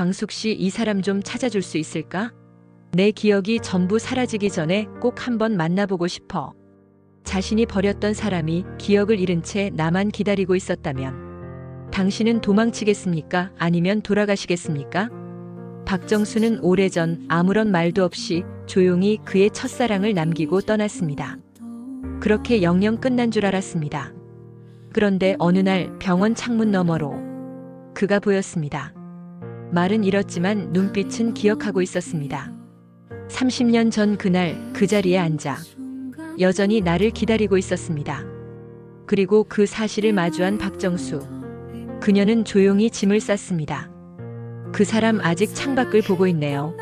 광숙 씨 이 사람 좀 찾아줄 수 있을까? 내 기억이 전부 사라지기 전에 꼭 한번 만나보고 싶어. 자신이 버렸던 사람이 기억을 잃은 채 나만 기다리고 있었다면 당신은 도망치겠습니까? 아니면 돌아가시겠습니까? 박정수는 오래전 아무런 말도 없이 조용히 그의 첫사랑을 남기고 떠났습니다. 그렇게 영영 끝난 줄 알았습니다. 그런데 어느 날 병원 창문 너머로 그가 보였습니다. 말은 잃었지만 눈빛은 기억하고 있었습니다. 30년 전 그날 그 자리에 앉아 여전히 나를 기다리고 있었습니다. 그리고 그 사실을 마주한 박정수. 그녀는 조용히 짐을 쌌습니다. 그 사람 아직 창밖을 보고 있네요.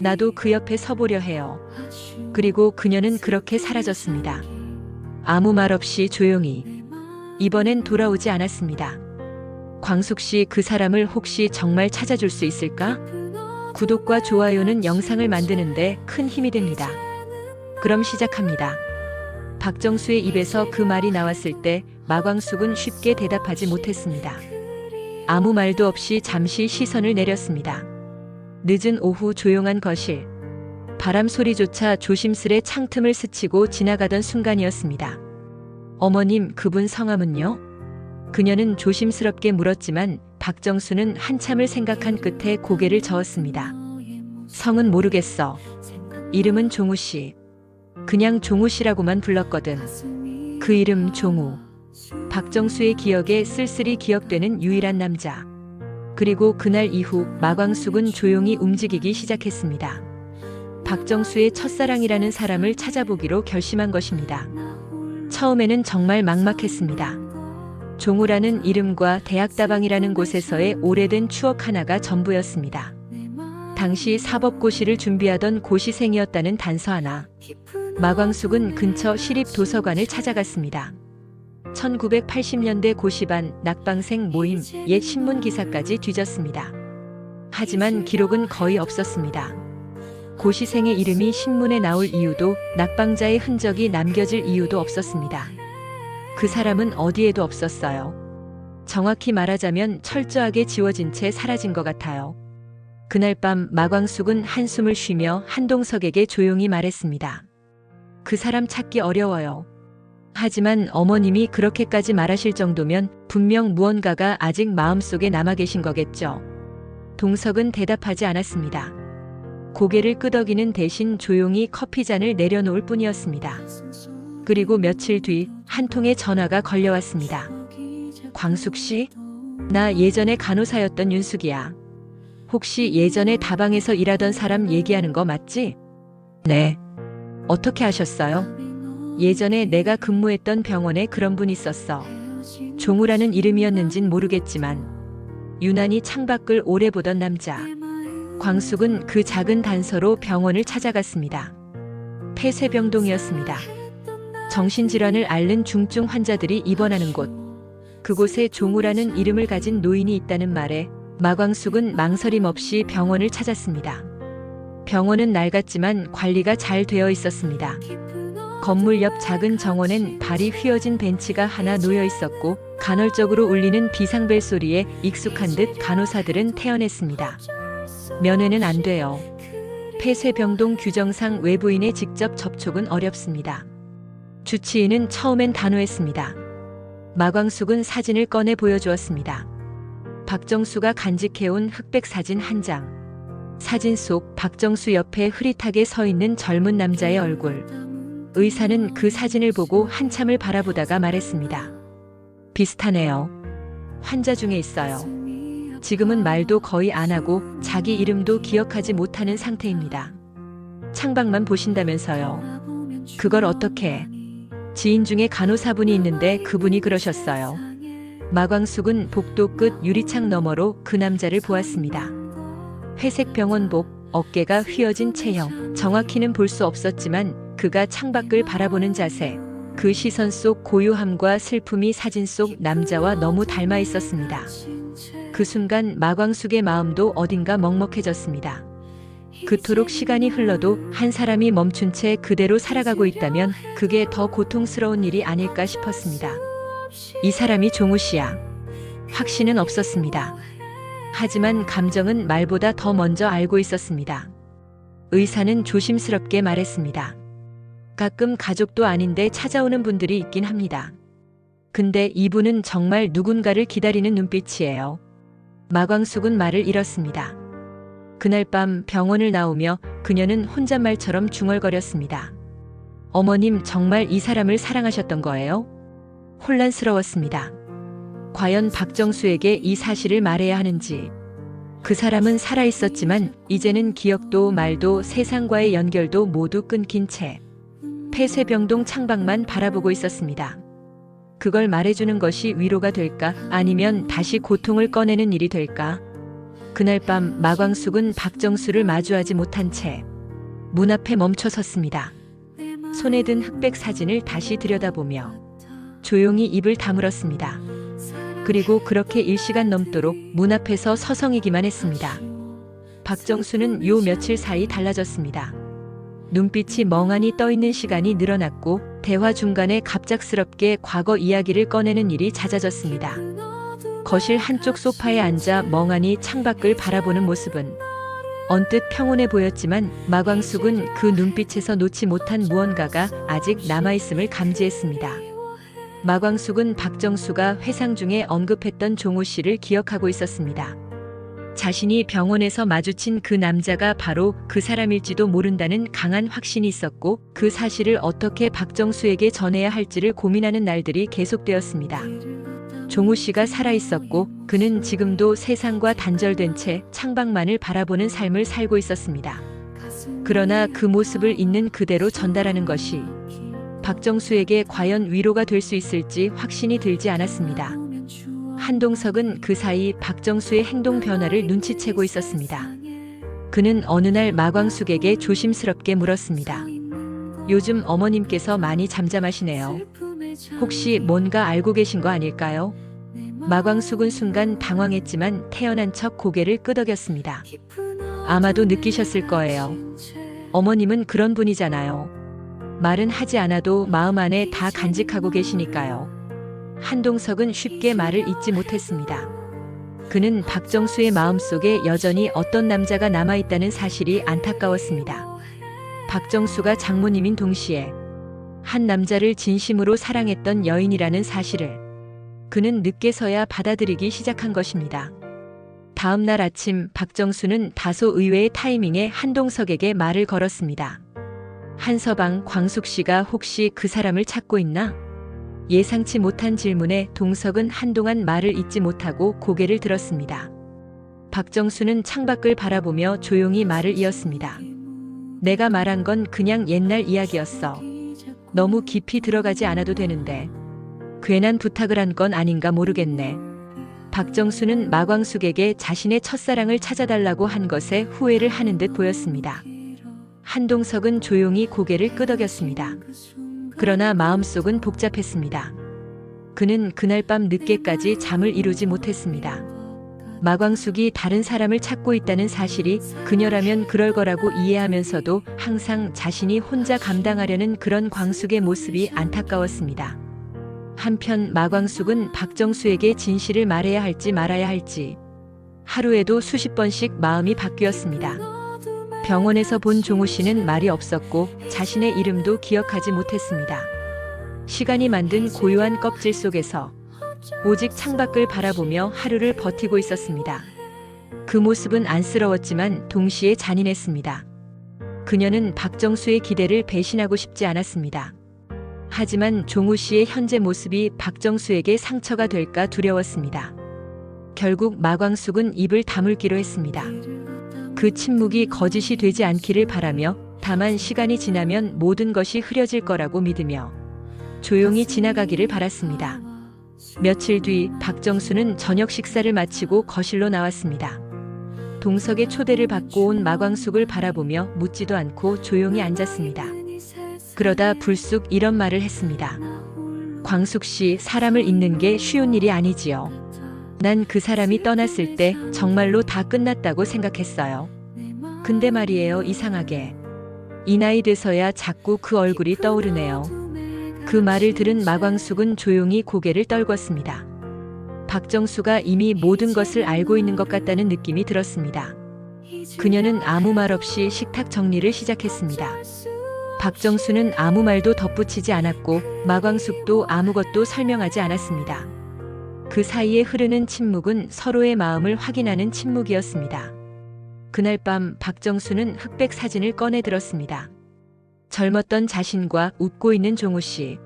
나도 그 옆에 서보려 해요. 그리고 그녀는 그렇게 사라졌습니다. 아무 말 없이 조용히. 이번엔 돌아오지 않았습니다. 광숙 씨 그 사람을 혹시 정말 찾아줄 수 있을까? 구독과 좋아요는 영상을 만드는데 큰 힘이 됩니다. 그럼 시작합니다. 박정수의 입에서 그 말이 나왔을 때 마광숙은 쉽게 대답하지 못했습니다. 아무 말도 없이 잠시 시선을 내렸습니다. 늦은 오후 조용한 거실. 바람 소리조차 조심스레 창틈을 스치고 지나가던 순간이었습니다. 어머님, 그분 성함은요? 그녀는 조심스럽게 물었지만 박정수는 한참을 생각한 끝에 고개를 저었습니다. 성은 모르겠어. 이름은 종우 씨. 그냥 종우 씨라고만 불렀거든. 그 이름 종우. 박정수의 기억에 쓸쓸히 기억되는 유일한 남자. 그리고 그날 이후 마광숙은 조용히 움직이기 시작했습니다. 박정수의 첫사랑이라는 사람을 찾아보기로 결심한 것입니다. 처음에는 정말 막막했습니다. 종우라는 이름과 대학다방이라는 곳에서의 오래된 추억 하나가 전부였습니다. 당시 사법고시를 준비하던 고시생이었다는 단서 하나. 마광숙은 근처 시립도서관을 찾아갔습니다. 1980년대 고시반 낙방생 모임 옛 신문 기사까지 뒤졌습니다. 하지만 기록은 거의 없었습니다. 고시생의 이름이 신문에 나올 이유도 낙방자의 흔적이 남겨질 이유도 없었습니다. 그 사람은 어디에도 없었어요. 정확히 말하자면 철저하게 지워진 채 사라진 것 같아요. 그날 밤 마광숙은 한숨을 쉬며 한동석에게 조용히 말했습니다. 그 사람 찾기 어려워요. 하지만 어머님이 그렇게까지 말하실 정도면 분명 무언가가 아직 마음속에 남아 계신 거겠죠. 동석은 대답하지 않았습니다. 고개를 끄덕이는 대신 조용히 커피잔을 내려놓을 뿐이었습니다. 그리고 며칠 뒤 한 통의 전화가 걸려왔습니다. 광숙 씨? 나 예전에 간호사였던 윤숙이야. 혹시 예전에 다방에서 일하던 사람 얘기하는 거 맞지? 네. 어떻게 하셨어요? 예전에 내가 근무했던 병원에 그런 분 있었어. 종우라는 이름이었는진 모르겠지만 유난히 창밖을 오래 보던 남자. 광숙은 그 작은 단서로 병원을 찾아갔습니다. 폐쇄병동이었습니다. 정신질환을 앓는 중증 환자들이 입원하는 곳. 그곳에 종우라는 이름을 가진 노인이 있다는 말에 마광숙은 망설임 없이 병원을 찾았습니다. 병원은 낡았지만 관리가 잘 되어 있었습니다. 건물 옆 작은 정원엔 발이 휘어진 벤치가 하나 놓여 있었고 간헐적으로 울리는 비상벨 소리에 익숙한 듯 간호사들은 태어냈습니다. 면회는 안 돼요. 폐쇄병동 규정상 외부인의 직접 접촉은 어렵습니다. 주치의는 처음엔 단호했습니다. 마광숙은 사진을 꺼내 보여주었습니다. 박정수가 간직해온 흑백 사진 한 장. 사진 속 박정수 옆에 흐릿하게 서 있는 젊은 남자의 얼굴. 의사는 그 사진을 보고 한참을 바라보다가 말했습니다. 비슷하네요. 환자 중에 있어요. 지금은 말도 거의 안 하고 자기 이름도 기억하지 못하는 상태입니다. 창밖만 보신다면서요. 그걸 어떻게 지인 중에 간호사분이 있는데 그분이 그러셨어요. 마광숙은 복도 끝 유리창 너머로 그 남자를 보았습니다. 회색 병원복, 어깨가 휘어진 체형, 정확히는 볼 수 없었지만 그가 창밖을 바라보는 자세, 그 시선 속 고요함과 슬픔이 사진 속 남자와 너무 닮아 있었습니다. 그 순간 마광숙의 마음도 어딘가 먹먹해졌습니다. 그토록 시간이 흘러도 한 사람이 멈춘 채 그대로 살아가고 있다면 그게 더 고통스러운 일이 아닐까 싶었습니다. 이 사람이 종우 씨야. 확신은 없었습니다. 하지만 감정은 말보다 더 먼저 알고 있었습니다. 의사는 조심스럽게 말했습니다. 가끔 가족도 아닌데 찾아오는 분들이 있긴 합니다. 근데 이분은 정말 누군가를 기다리는 눈빛이에요. 마광숙은 말을 잃었습니다. 그날 밤 병원을 나오며 그녀는 혼잣말처럼 중얼거렸습니다. 어머님 정말 이 사람을 사랑하셨던 거예요? 혼란스러웠습니다. 과연 박정수에게 이 사실을 말해야 하는지. 그 사람은 살아있었지만 이제는 기억도 말도 세상과의 연결도 모두 끊긴 채 폐쇄병동 창밖만 바라보고 있었습니다. 그걸 말해주는 것이 위로가 될까 아니면 다시 고통을 꺼내는 일이 될까? 그날 밤 마광숙은 박정수를 마주하지 못한 채 문 앞에 멈춰 섰습니다. 손에 든 흑백 사진을 다시 들여다보며 조용히 입을 다물었습니다. 그리고 그렇게 1시간 넘도록 문 앞에서 서성이기만 했습니다. 박정수는 요 며칠 사이 달라졌습니다. 눈빛이 멍하니 떠 있는 시간이 늘어났고 대화 중간에 갑작스럽게 과거 이야기를 꺼내는 일이 잦아졌습니다. 거실 한쪽 소파에 앉아 멍하니 창밖을 바라보는 모습은 언뜻 평온해 보였지만 마광숙은 그 눈빛에서 놓지 못한 무언가가 아직 남아있음을 감지했습니다. 마광숙은 박정수가 회상 중에 언급했던 종우 씨를 기억하고 있었습니다. 자신이 병원에서 마주친 그 남자가 바로 그 사람일지도 모른다는 강한 확신이 있었고 그 사실을 어떻게 박정수에게 전해야 할지를 고민하는 날들이 계속되었습니다. 종우 씨가 살아 있었고 그는 지금도 세상과 단절된 채 창밖만을 바라보는 삶을 살고 있었습니다. 그러나 그 모습을 있는 그대로 전달하는 것이 박정수에게 과연 위로가 될 수 있을지 확신이 들지 않았습니다. 한동석은 그 사이 박정수의 행동 변화를 눈치채고 있었습니다. 그는 어느 날 마광숙에게 조심스럽게 물었습니다. 요즘 어머님께서 많이 잠잠하시네요. 혹시 뭔가 알고 계신 거 아닐까요? 마광숙은 순간 당황했지만 태연한 척 고개를 끄덕였습니다. 아마도 느끼셨을 거예요. 어머님은 그런 분이잖아요. 말은 하지 않아도 마음 안에 다 간직하고 계시니까요. 한동석은 쉽게 말을 잇지 못했습니다. 그는 박정수의 마음속에 여전히 어떤 남자가 남아있다는 사실이 안타까웠습니다. 박정수가 장모님인 동시에 한 남자를 진심으로 사랑했던 여인이라는 사실을 그는 늦게서야 받아들이기 시작한 것입니다. 다음 날 아침 박정수는 다소 의외의 타이밍에 한동석에게 말을 걸었습니다. 한서방 광숙 씨가 혹시 그 사람을 찾고 있나? 예상치 못한 질문에 동석은 한동안 말을 잇지 못하고 고개를 들었습니다. 박정수는 창밖을 바라보며 조용히 말을 이었습니다. 내가 말한 건 그냥 옛날 이야기였어. 너무 깊이 들어가지 않아도 되는데. 괜한 부탁을 한 건 아닌가 모르겠네. 박정수는 마광숙에게 자신의 첫사랑을 찾아달라고 한 것에 후회를 하는 듯 보였습니다. 한동석은 조용히 고개를 끄덕였습니다. 그러나 마음속은 복잡했습니다. 그는 그날 밤 늦게까지 잠을 이루지 못했습니다. 마광숙이 다른 사람을 찾고 있다는 사실이 그녀라면 그럴 거라고 이해하면서도 항상 자신이 혼자 감당하려는 그런 광숙의 모습이 안타까웠습니다. 한편 마광숙은 박정수에게 진실을 말해야 할지 말아야 할지 하루에도 수십 번씩 마음이 바뀌었습니다. 병원에서 본 종우 씨는 말이 없었고 자신의 이름도 기억하지 못했습니다. 시간이 만든 고요한 껍질 속에서 오직 창밖을 바라보며 하루를 버티고 있었습니다. 그 모습은 안쓰러웠지만 동시에 잔인했습니다. 그녀는 박정수의 기대를 배신하고 싶지 않았습니다. 하지만 종우 씨의 현재 모습이 박정수에게 상처가 될까 두려웠습니다. 결국 마광숙은 입을 다물기로 했습니다. 그 침묵이 거짓이 되지 않기를 바라며 다만 시간이 지나면 모든 것이 흐려질 거라고 믿으며 조용히 지나가기를 바랐습니다. 며칠 뒤 박정수는 저녁 식사를 마치고 거실로 나왔습니다. 동석의 초대를 받고 온 마광숙을 바라보며 묻지도 않고 조용히 앉았습니다. 그러다 불쑥 이런 말을 했습니다. 광숙 씨, 사람을 잊는 게 쉬운 일이 아니지요. 난 그 사람이 떠났을 때 정말로 다 끝났다고 생각했어요. 근데 말이에요, 이상하게. 이 나이 돼서야 자꾸 그 얼굴이 떠오르네요. 그 말을 들은 마광숙은 조용히 고개를 떨궜습니다. 박정수가 이미 모든 것을 알고 있는 것 같다는 느낌이 들었습니다. 그녀는 아무 말 없이 식탁 정리를 시작했습니다. 박정수는 아무 말도 덧붙이지 않았고 마광숙도 아무것도 설명하지 않았습니다. 그 사이에 흐르는 침묵은 서로의 마음을 확인하는 침묵이었습니다. 그날 밤 박정수는 흑백 사진을 꺼내 들었습니다. 젊었던 자신과 웃고 있는 종우 씨.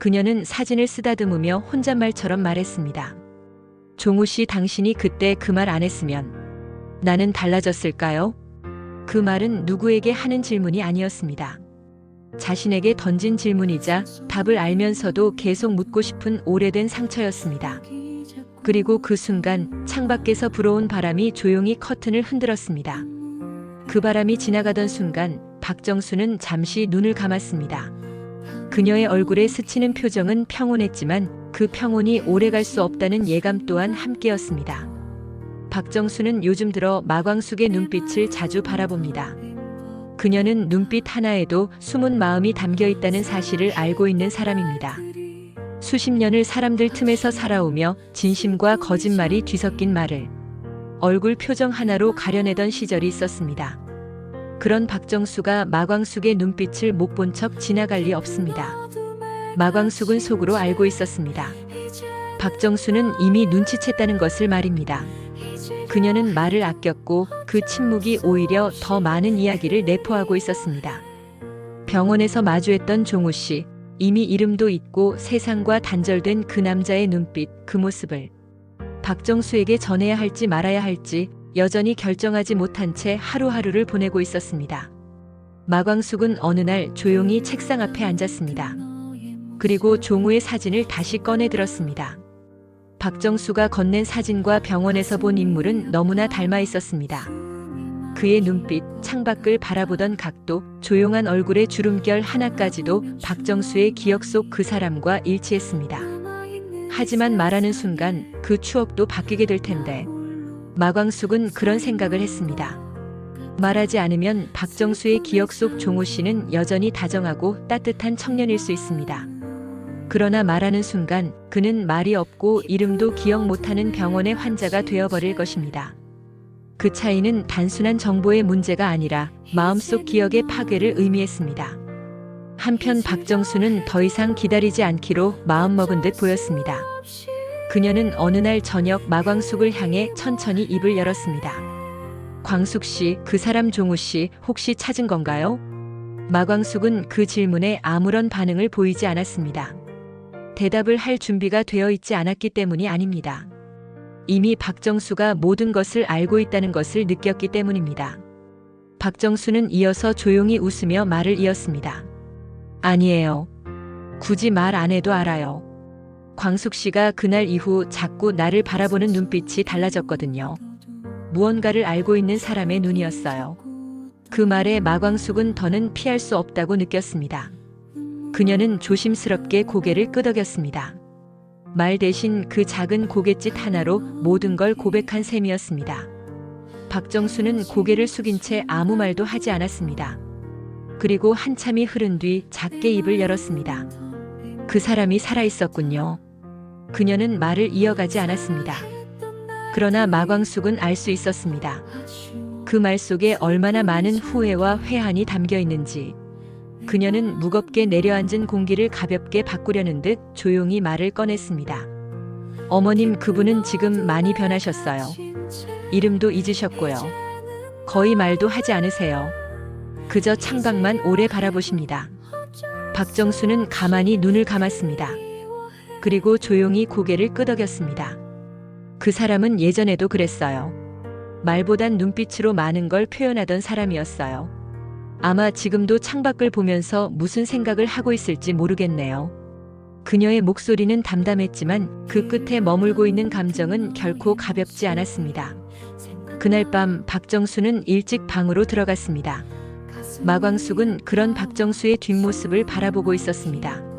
그녀는 사진을 쓰다듬으며 혼잣말처럼 말했습니다. 종우 씨 당신이 그때 그 말 안 했으면 나는 달라졌을까요? 그 말은 누구에게 하는 질문이 아니었습니다. 자신에게 던진 질문이자 답을 알면서도 계속 묻고 싶은 오래된 상처였습니다. 그리고 그 순간 창밖에서 불어온 바람이 조용히 커튼을 흔들었습니다. 그 바람이 지나가던 순간 박정수는 잠시 눈을 감았습니다. 그녀의 얼굴에 스치는 표정은 평온했지만 그 평온이 오래갈 수 없다는 예감 또한 함께였습니다. 박정수는 요즘 들어 마광숙의 눈빛을 자주 바라봅니다. 그녀는 눈빛 하나에도 숨은 마음이 담겨 있다는 사실을 알고 있는 사람입니다. 수십 년을 사람들 틈에서 살아오며 진심과 거짓말이 뒤섞인 말을 얼굴 표정 하나로 가려내던 시절이 있었습니다. 그런 박정수가 마광숙의 눈빛을 못 본 척 지나갈 리 없습니다. 마광숙은 속으로 알고 있었습니다. 박정수는 이미 눈치챘다는 것을 말입니다. 그녀는 말을 아꼈고 그 침묵이 오히려 더 많은 이야기를 내포하고 있었습니다. 병원에서 마주했던 종우 씨, 이미 이름도 잊고 세상과 단절된 그 남자의 눈빛, 그 모습을 박정수에게 전해야 할지 말아야 할지 여전히 결정하지 못한 채 하루하루를 보내고 있었습니다. 마광숙은 어느 날 조용히 책상 앞에 앉았습니다. 그리고 종우의 사진을 다시 꺼내 들었습니다. 박정수가 건넨 사진과 병원에서 본 인물은 너무나 닮아 있었습니다. 그의 눈빛, 창밖을 바라보던 각도, 조용한 얼굴의 주름결 하나까지도 박정수의 기억 속 그 사람과 일치했습니다. 하지만 말하는 순간 그 추억도 바뀌게 될 텐데. 마광숙은 그런 생각을 했습니다. 말하지 않으면 박정수의 기억 속 종우 씨는 여전히 다정하고 따뜻한 청년일 수 있습니다. 그러나 말하는 순간 그는 말이 없고 이름도 기억 못하는 병원의 환자가 되어버릴 것입니다. 그 차이는 단순한 정보의 문제가 아니라 마음속 기억의 파괴를 의미했습니다. 한편 박정수는 더 이상 기다리지 않기로 마음먹은 듯 보였습니다. 그녀는 어느 날 저녁 마광숙을 향해 천천히 입을 열었습니다. 광숙 씨, 그 사람 종우 씨 혹시 찾은 건가요? 마광숙은 그 질문에 아무런 반응을 보이지 않았습니다. 대답을 할 준비가 되어 있지 않았기 때문이 아닙니다. 이미 박정수가 모든 것을 알고 있다는 것을 느꼈기 때문입니다. 박정수는 이어서 조용히 웃으며 말을 이었습니다. 아니에요. 굳이 말 안 해도 알아요. 광숙 씨가 그날 이후 자꾸 나를 바라보는 눈빛이 달라졌거든요. 무언가를 알고 있는 사람의 눈이었어요. 그 말에 마광숙은 더는 피할 수 없다고 느꼈습니다. 그녀는 조심스럽게 고개를 끄덕였습니다. 말 대신 그 작은 고갯짓 하나로 모든 걸 고백한 셈이었습니다. 박정수는 고개를 숙인 채 아무 말도 하지 않았습니다. 그리고 한참이 흐른 뒤 작게 입을 열었습니다. 그 사람이 살아있었군요. 그녀는 말을 이어가지 않았습니다. 그러나 마광숙은 알 수 있었습니다. 그 말 속에 얼마나 많은 후회와 회한이 담겨 있는지. 그녀는 무겁게 내려앉은 공기를 가볍게 바꾸려는 듯 조용히 말을 꺼냈습니다. 어머님 그분은 지금 많이 변하셨어요. 이름도 잊으셨고요. 거의 말도 하지 않으세요. 그저 창밖만 오래 바라보십니다. 박정수는 가만히 눈을 감았습니다. 그리고 조용히 고개를 끄덕였습니다. 그 사람은 예전에도 그랬어요. 말보단 눈빛으로 많은 걸 표현하던 사람이었어요. 아마 지금도 창밖을 보면서 무슨 생각을 하고 있을지 모르겠네요. 그녀의 목소리는 담담했지만 그 끝에 머물고 있는 감정은 결코 가볍지 않았습니다. 그날 밤 박정수는 일찍 방으로 들어갔습니다. 마광숙은 그런 박정수의 뒷모습을 바라보고 있었습니다.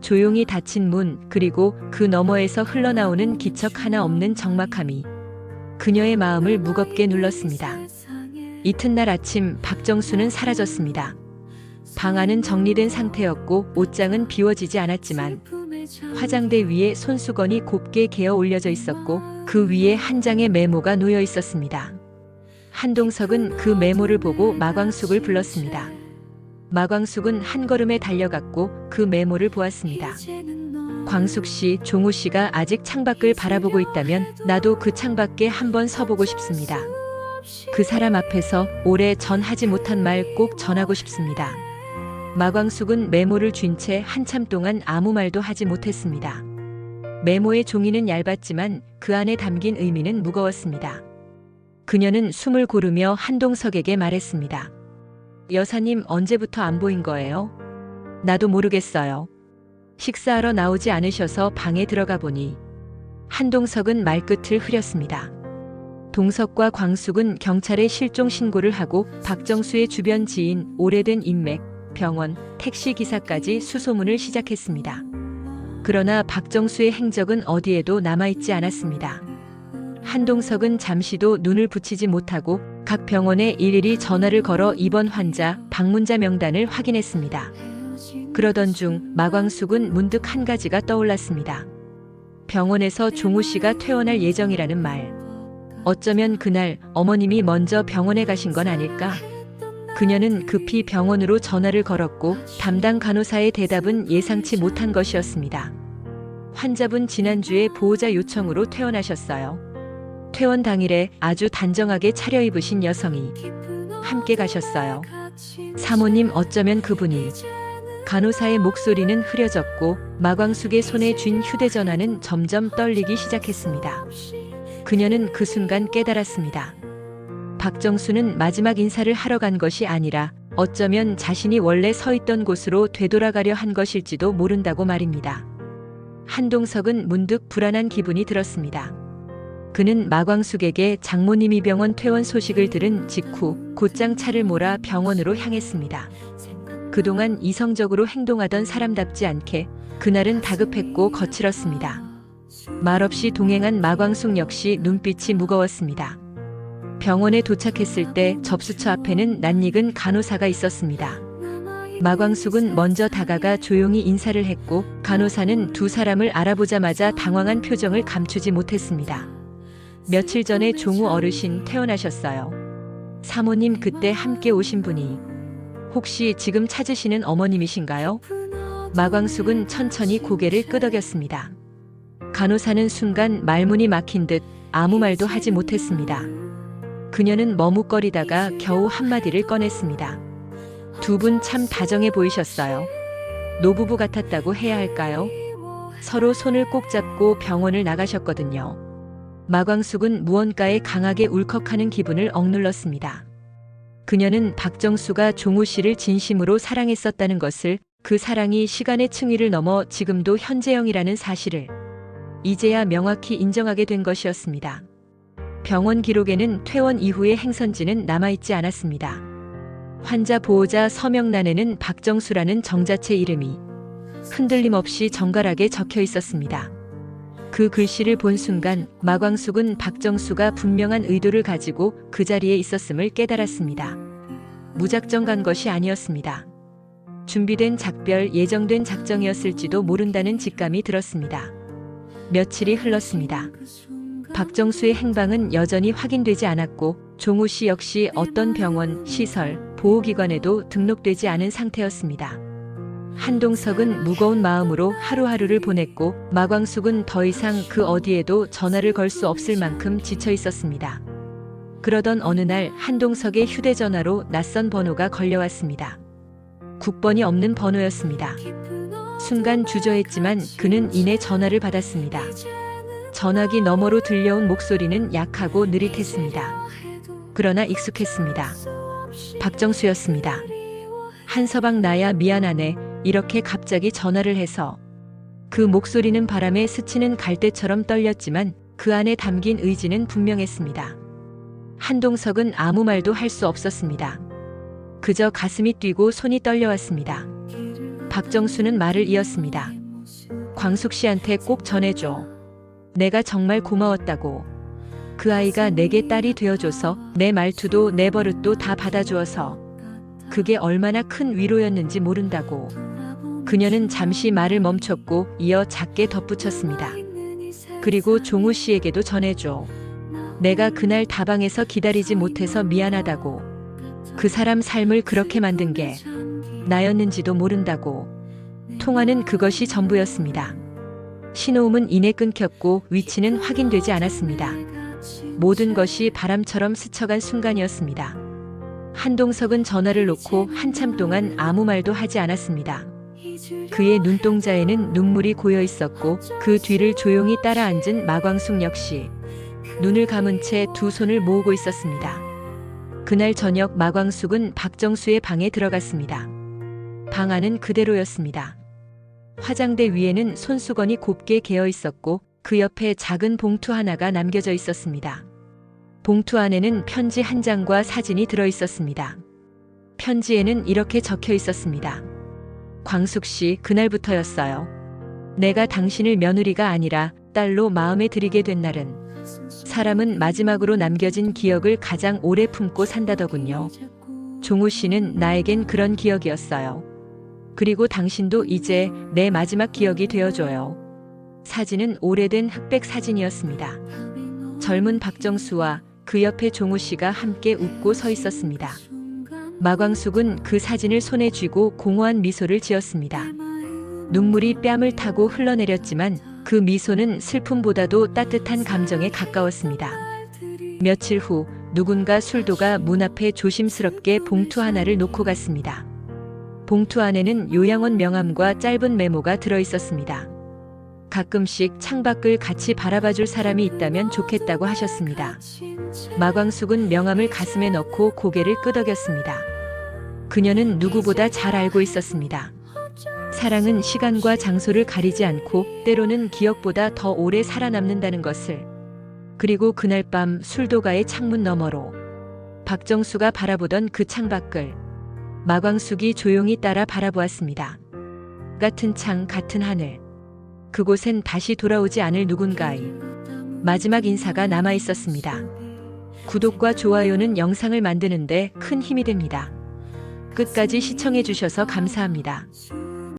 조용히 닫힌 문, 그리고 그 너머에서 흘러나오는 기척 하나 없는 적막함이 그녀의 마음을 무겁게 눌렀습니다. 이튿날 아침 박정수는 사라졌습니다. 방 안은 정리된 상태였고 옷장은 비워지지 않았지만 화장대 위에 손수건이 곱게 개어 올려져 있었고 그 위에 한 장의 메모가 놓여 있었습니다. 한동석은 그 메모를 보고 마광숙을 불렀습니다. 마광숙은 한 걸음에 달려갔고 그 메모를 보았습니다. 광숙 씨, 종우 씨가 아직 창밖을 바라보고 있다면 나도 그 창밖에 한번 서보고 싶습니다. 그 사람 앞에서 올해 전하지 못한 말 꼭 전하고 싶습니다. 마광숙은 메모를 쥔 채 한참 동안 아무 말도 하지 못했습니다. 메모의 종이는 얇았지만 그 안에 담긴 의미는 무거웠습니다. 그녀는 숨을 고르며 한동석에게 말했습니다. 여사님 언제부터 안 보인 거예요? 나도 모르겠어요. 식사하러 나오지 않으셔서 방에 들어가 보니 한동석은 말끝을 흐렸습니다. 동석과 광숙은 경찰에 실종 신고를 하고 박정수의 주변 지인, 오래된 인맥, 병원, 택시 기사까지 수소문을 시작했습니다. 그러나 박정수의 행적은 어디에도 남아있지 않았습니다. 한동석은 잠시도 눈을 붙이지 못하고 각 병원에 일일이 전화를 걸어 입원 환자, 방문자 명단을 확인했습니다. 그러던 중 마광숙은 문득 한 가지가 떠올랐습니다. 병원에서 종우 씨가 퇴원할 예정이라는 말. 어쩌면 그날 어머님이 먼저 병원에 가신 건 아닐까? 그녀는 급히 병원으로 전화를 걸었고 담당 간호사의 대답은 예상치 못한 것이었습니다. 환자분 지난주에 보호자 요청으로 퇴원하셨어요. 퇴원 당일에 아주 단정하게 차려입으신 여성이 함께 가셨어요. 사모님 어쩌면 그분이 간호사의 목소리는 흐려졌고 마광숙의 손에 쥔 휴대전화는 점점 떨리기 시작했습니다. 그녀는 그 순간 깨달았습니다. 박정수는 마지막 인사를 하러 간 것이 아니라 어쩌면 자신이 원래 서 있던 곳으로 되돌아가려 한 것일지도 모른다고 말입니다. 한동석은 문득 불안한 기분이 들었습니다. 그는 마광숙에게 장모님이 병원 퇴원 소식을 들은 직후 곧장 차를 몰아 병원으로 향했습니다. 그동안 이성적으로 행동하던 사람답지 않게 그날은 다급했고 거칠었습니다. 말없이 동행한 마광숙 역시 눈빛이 무거웠습니다. 병원에 도착했을 때 접수처 앞에는 낯익은 간호사가 있었습니다. 마광숙은 먼저 다가가 조용히 인사를 했고 간호사는 두 사람을 알아보자마자 당황한 표정을 감추지 못했습니다. 며칠 전에 종우 어르신 퇴원하셨어요. 사모님 그때 함께 오신 분이 혹시 지금 찾으시는 어머님이신가요? 마광숙은 천천히 고개를 끄덕였습니다. 간호사는 순간 말문이 막힌 듯 아무 말도 하지 못했습니다. 그녀는 머뭇거리다가 겨우 한마디를 꺼냈습니다. 두 분 참 다정해 보이셨어요. 노부부 같았다고 해야 할까요? 서로 손을 꼭 잡고 병원을 나가셨거든요. 마광숙은 무언가에 강하게 울컥하는 기분을 억눌렀습니다. 그녀는 박정수가 종우 씨를 진심으로 사랑했었다는 것을 그 사랑이 시간의 층위를 넘어 지금도 현재형이라는 사실을 이제야 명확히 인정하게 된 것이었습니다. 병원 기록에는 퇴원 이후의 행선지는 남아있지 않았습니다. 환자 보호자 서명란에는 박정수라는 정자체 이름이 흔들림 없이 정갈하게 적혀 있었습니다. 그 글씨를 본 순간 마광숙은 박정수가 분명한 의도를 가지고 그 자리에 있었음을 깨달았습니다. 무작정 간 것이 아니었습니다. 준비된 작별 예정된 작정이었을지도 모른다는 직감이 들었습니다. 며칠이 흘렀습니다. 박정수의 행방은 여전히 확인되지 않았고 종우 씨 역시 어떤 병원, 시설, 보호기관에도 등록되지 않은 상태였습니다. 한동석은 무거운 마음으로 하루하루를 보냈고 마광숙은 더 이상 그 어디에도 전화를 걸 수 없을 만큼 지쳐 있었습니다. 그러던 어느 날 한동석의 휴대전화로 낯선 번호가 걸려왔습니다. 국번이 없는 번호였습니다. 순간 주저했지만 그는 이내 전화를 받았습니다. 전화기 너머로 들려온 목소리는 약하고 느릿했습니다. 그러나 익숙했습니다. 박정수였습니다. 한서방 나야 미안하네. 이렇게 갑자기 전화를 해서 그 목소리는 바람에 스치는 갈대처럼 떨렸지만 그 안에 담긴 의지는 분명했습니다. 한동석은 아무 말도 할 수 없었습니다. 그저 가슴이 뛰고 손이 떨려왔습니다. 박정수는 말을 이었습니다. 광숙 씨한테 꼭 전해줘. 내가 정말 고마웠다고. 그 아이가 내게 딸이 되어줘서 내 말투도 내 버릇도 다 받아주어서 그게 얼마나 큰 위로였는지 모른다고. 그녀는 잠시 말을 멈췄고 이어 작게 덧붙였습니다. 그리고 종우 씨에게도 전해줘. 내가 그날 다방에서 기다리지 못해서 미안하다고. 그 사람 삶을 그렇게 만든 게 나였는지도 모른다고. 통화는 그것이 전부였습니다. 신호음은 이내 끊겼고 위치는 확인되지 않았습니다. 모든 것이 바람처럼 스쳐간 순간이었습니다. 한동석은 전화를 놓고 한참 동안 아무 말도 하지 않았습니다. 그의 눈동자에는 눈물이 고여 있었고 그 뒤를 조용히 따라 앉은 마광숙 역시 눈을 감은 채 두 손을 모으고 있었습니다. 그날 저녁 마광숙은 박정수의 방에 들어갔습니다. 방 안은 그대로였습니다. 화장대 위에는 손수건이 곱게 개어 있었고 그 옆에 작은 봉투 하나가 남겨져 있었습니다. 봉투 안에는 편지 한 장과 사진이 들어 있었습니다. 편지에는 이렇게 적혀 있었습니다. 광숙 씨, 그날부터였어요. 내가 당신을 며느리가 아니라 딸로 마음에 들이게 된 날은 사람은 마지막으로 남겨진 기억을 가장 오래 품고 산다더군요. 종우 씨는 나에겐 그런 기억이었어요. 그리고 당신도 이제 내 마지막 기억이 되어줘요. 사진은 오래된 흑백 사진이었습니다. 젊은 박정수와 그 옆에 종우 씨가 함께 웃고 서 있었습니다. 마광숙은 그 사진을 손에 쥐고 공허한 미소를 지었습니다. 눈물이 뺨을 타고 흘러내렸지만 그 미소는 슬픔보다도 따뜻한 감정에 가까웠습니다. 며칠 후 누군가 술도가 문 앞에 조심스럽게 봉투 하나를 놓고 갔습니다. 봉투 안에는 요양원 명함과 짧은 메모가 들어 있었습니다. 가끔씩 창밖을 같이 바라봐줄 사람이 있다면 좋겠다고 하셨습니다. 마광숙은 명함을 가슴에 넣고 고개를 끄덕였습니다. 그녀는 누구보다 잘 알고 있었습니다. 사랑은 시간과 장소를 가리지 않고 때로는 기억보다 더 오래 살아남는다는 것을. 그리고 그날 밤 술도가의 창문 너머로 박정수가 바라보던 그 창밖을 마광숙이 조용히 따라 바라보았습니다. 같은 창, 같은 하늘. 그곳엔 다시 돌아오지 않을 누군가의 마지막 인사가 남아 있었습니다. 구독과 좋아요는 영상을 만드는데 큰 힘이 됩니다. 끝까지 시청해 주셔서 감사합니다.